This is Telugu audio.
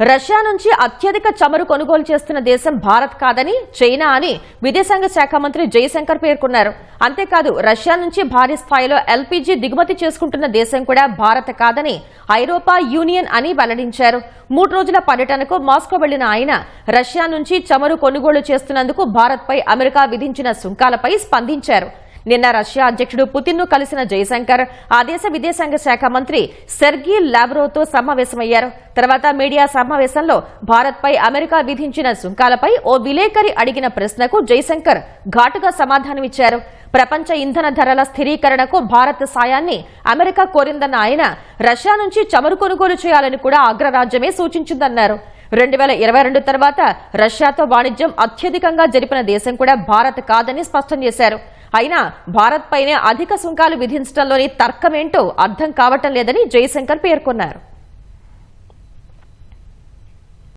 రష్యా నుంచి అత్యధిక చమురు కొనుగోలు చేస్తున్న దేశం భారత్ కాదని చైనా అని విదేశాంగ శాఖ మంత్రి జయశంకర్ పేర్కొన్నారు. అంతేకాదు రష్యా నుంచి భారీ స్థాయిలో ఎల్పీజీ దిగుమతి చేసుకుంటున్న దేశం కూడా భారత్ కాదని ఐరోపా యూనియన్ అని వెల్లడించారు. మూడు రోజుల పర్యటనకు మాస్కో వెళ్ళిన ఆయన రష్యా నుంచి చమురు కొనుగోలు చేస్తున్నందుకు భారత్పై అమెరికా విధించిన సుంకాలపై స్పందించారు. నిన్న రష్యా అధ్యక్షుడు పుతిన్ను కలిసిన జయశంకర్ ఆ దేశ విదేశాంగ శాఖ మంత్రి సెర్గీ లావ్రోతో సమావేశమయ్యారు. తర్వాత మీడియా సమావేశంలో భారత్పై అమెరికా విధించిన సుంకాలపై ఓ విలేకరి అడిగిన ప్రశ్నకు జయశంకర్ ఘాటుగా సమాధానమిచ్చారు. ప్రపంచ ఇంధన ధరల స్థిరీకరణకు భారత్ సాయాన్ని అమెరికా కోరిందన్న ఆయన రష్యా నుంచి చమురు కొనుగోలు చేయాలని కూడా అగ్రరాజ్యమే సూచించిందన్నారు. రెండు వేల ఇరవై రెండు తర్వాత రష్యాతో వాణిజ్యం అత్యధికంగా జరిపిన దేశం కూడా భారత్ కాదని స్పష్టం చేశారు. అయినా భారత్ పైనే అధిక సుంకాలు విధించడంలోని తర్కమేంటో అర్థం కావటం లేదని జయశంకర్ పేర్కొన్నారు.